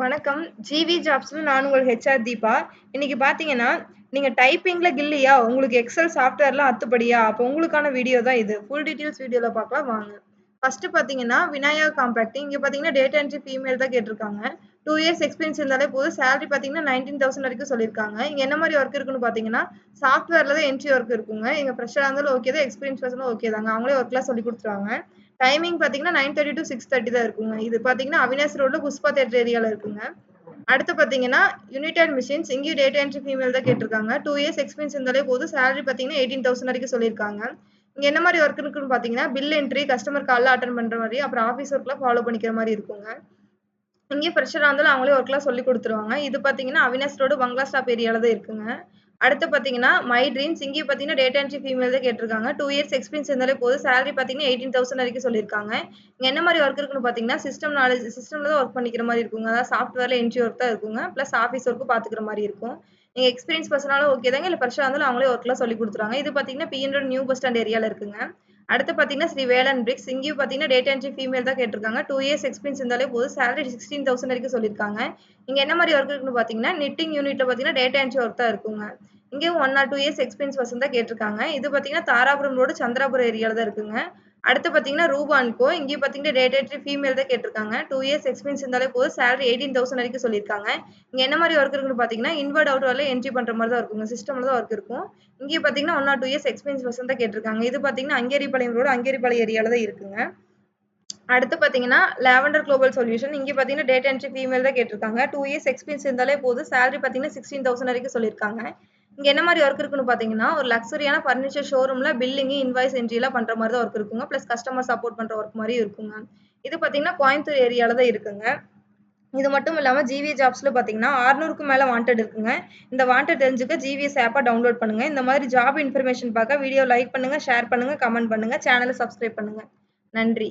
வணக்கம். ஜிவி ஜாப்ஸ்ல நான் உங்கள் ஹெச்ஆர் தீபா. இன்னைக்கு பார்த்தீங்கன்னா, நீங்க டைப்பிங்ல கில்லியா? உங்களுக்கு எக்ஸல் சாஃப்ட்வேர்லாம் அத்துப்படியா? அப்போ உங்களுக்கான வீடியோ தான் இது. ஃபுல் டீட்டெயில்ஸ் வீடியோல பார்க்கலாம் வாங்க. ஃபர்ஸ்ட் பார்த்தீங்கன்னா, விநாயகா காம்பேக்டிங். இங்க பார்த்தீங்கன்னா, டேட்டா என்ட்ரி ஃபீமேல் தான் கேட்டிருக்காங்க. டூ இயர்ஸ் எக்ஸ்பீரியன்ஸ் இருந்தாலே போதும். சேலரி பார்த்தீங்கன்னா, 19,000 வரைக்கும் சொல்லியிருக்காங்க. இங்கே என்ன மாதிரி ஒர்க் இருக்குன்னு பார்த்தீங்கன்னா, சாஃப்ட்வேரில் தான் என்ட்ரி ஒர்க் இருக்குங்க. இங்கே ஃப்ரெஷ்ஷாக இருந்தாலும் ஓகே தான். எக்ஸ்பீரியன்ஸ் பர்சனும் ஓகே தாங்க. அவங்களே ஒர்க்லாம் சொல்லி கொடுத்துருவாங்க டைமிங் பார்த்தீங்கன்னா, 9:30 டூ 6:30 தான் இருக்குங்க. இது பார்த்தீங்கன்னா, அவினாஸ் ரோடில் புஷ்பா தேட்டர் ஏரியாவில் இருக்குங்க. அடுத்து பார்த்தீங்கன்னா, யுனைடெட் மிஷின்ஸ். இங்கேயும் டேட்டா என்ட்ரி ஃபீமேல் தான் கேட்டிருக்காங்க. டூ இயர்ஸ் எக்ஸ்பீரியன்ஸ் இருந்தாலே போதும். சேலரி பார்த்தீங்கன்னா, 18,000 வரைக்கும் சொல்லியிருக்காங்க. இங்கே என்ன மாதிரி ஒர்க் இருக்குன்னு பார்த்தீங்கன்னா, பில் என்ட்ரி, கஸ்டமர் காலில் அட்டன் பண்ணுற மாதிரி அப்புறம் ஆஃபீஸ் ஒர்க்லாம் ஃபாலோ பண்ணிக்கிற மாதிரி இருக்குங்க. இங்கேயும் ஃப்ரெஷராக இருந்தாலும் அவங்களே ஒர்க்லாம் சொல்லி கொடுத்துருவாங்க இது பார்த்தீங்கன்னா, அவினாஸ் ரோடு பங்களா ஸ்டாப் ஏரியாவில் தான் இருக்குங்க. அடுத்து பார்த்தீங்கன்னா, மை ட்ரீம்ஸ். இங்கே பார்த்தீங்கன்னா, டேட்டா என்ட்ரி ஃபீமேல் தான் கேட்டிருக்காங்க. டூ இயர்ஸ் எக்ஸ்பீரியன்ஸ் இருந்தாலே போதும். சேலரி பார்த்தீங்கன்னா, 18,000 வரைக்கும் சொல்லியிருக்காங்க. இங்கே என்ன மாதிரி ஒர்க் இருக்குன்னு பார்த்தீங்கன்னா, சிஸ்டம் நாலேஜ் சிஸ்டமில் தான் ஒர்க் பண்ணிக்கிற மாதிரி இருக்குங்க. அதாவது சாஃப்ட்வேரில் என்ட்ரி ஒர்க் தான் இருக்குங்க. ப்ளஸ் ஆஃபீஸ் ஒர்க்கும் பார்த்துக்கிற மாதிரி இருக்கும். நீங்கள் எக்ஸ்பீரியன்ஸ் பர்சனாலும் ஓகே தாங்க. இல்லை ஃப்ரெஷ்ஷாக இருந்தாலும் அவங்களே ஒர்க்லாம் சொல்லி கொடுத்துருவாங்க இது பார்த்தீங்கன்னா, பி.என். நியூ பஸ் ஸ்டாண்ட் ஏரியாவில் இருக்குங்க. அடுத்து பார்த்தீங்கன்னா, ஸ்ரீ வேலன் பிரிக்ஸ். இங்கேயும் பார்த்தீங்கன்னா, டேட்டா என்ட்ரி ஃபீமேல் தான் கேட்டிருக்காங்க. டூ இயர்ஸ் எக்ஸ்பீரியன்ஸ் இருந்தாலே போதும். சேலரி 16,000 வரைக்கும் சொல்லியிருக்காங்க. இங்கே என்ன மாதிரி ஒர்க் இருக்குன்னு பார்த்தீங்கன்னா, நிட்டிங் யூனிட்டில் பார்த்தீங்கன்னா, டேட்டா என்ட்ரி ஒர்க் தான் இருக்குங்க. இங்கேயும் one or two years experience person தான் கேட்டிருக்காங்க. இது பார்த்தீங்கன்னா, தாராபுரம் ரோடு சந்திராபுரம் ஏரியாவில் தான் இருக்குங்க. அடுத்து பார்த்தீங்கன்னா, ரூபான்கோ கோ. இங்கேயும் பார்த்தீங்கன்னா, டேட் என்ட்ரி ஃபீமேல் தான் கேட்டிருக்காங்க. டூ இயர்ஸ் எக்ஸ்பீரியன்ஸ் இருந்தாலே போதும். சேலரி 18,000 வரைக்கும் சொல்லியிருக்காங்க. இங்கே என்ன மாதிரி ஒர்க் இருக்குன்னு பார்த்தீங்கன்னா, இன்வெர்ட், அவுட்வெர்ட்ல என்ட்ரி பண்ணுற மாதிரி தான் இருக்கும் சிஸ்டமில் தான் ஒர்க் இருக்கும். இங்கே பார்த்தீங்கன்னா, one or two years experience person தான் கேட்டிருக்காங்க. இது பார்த்தீங்கன்னா, அங்கேரிப்பாளையம் ரோடு அங்கேரிபாளையம் ஏரியாவில் தான் இருக்குங்க. அடுத்து பார்த்தீங்கன்னா, லாவெண்டர் குளோபல் சொல்யூஷன். இங்கே பார்த்தீங்கன்னா, டேட்டா என்ட்ரி ஃபீமேல் தான் கேட்டிருக்காங்க. டூ இயர்ஸ் எக்ஸ்பீரியன்ஸ் இருந்தாலே போதும். சேலரி பார்த்தீங்கன்னா, 16,000 வரைக்கும் சொல்லியிருக்காங்க. இங்க என்ன மாதிரி ஒர்க் இருக்குன்னு பார்த்தீங்கன்னா, ஒரு லக்ஸரியான ஃபர்னிச்சர் ஷோரூம்ல பில்லிங், இன்வாய்ஸ் என்ட்ரிலாம் பண்ற மாதிரி தான் ஒர்க் இருக்குங்க. பிளஸ் கஸ்டமர் சப்போர்ட் பண்ற ஒர்க் மாதிரி இருக்குங்க. இது பார்த்தீங்கன்னா, கோயம்புத்தூர் ஏரியால தான் இருக்குங்க. இது மட்டும் இல்லாம ஜிவி ஜாப்ஸ்ல பார்த்தீங்கன்னா, 600க்கும் மேல வாண்டட் இருக்குங்க. இந்த வாண்டட் தெரிஞ்சுக்க ஜிவிஎஸ் ஆப்பை டவுன்லோட் பண்ணுங்க. இந்த மாதிரி ஜாப் இன்ஃபர்மேஷன் பார்க்க வீடியோ லைக் பண்ணுங்க, ஷேர் பண்ணுங்க, கமெண்ட் பண்ணுங்க. சேனலை சப்ஸ்கிரைப் பண்ணுங்க. நன்றி.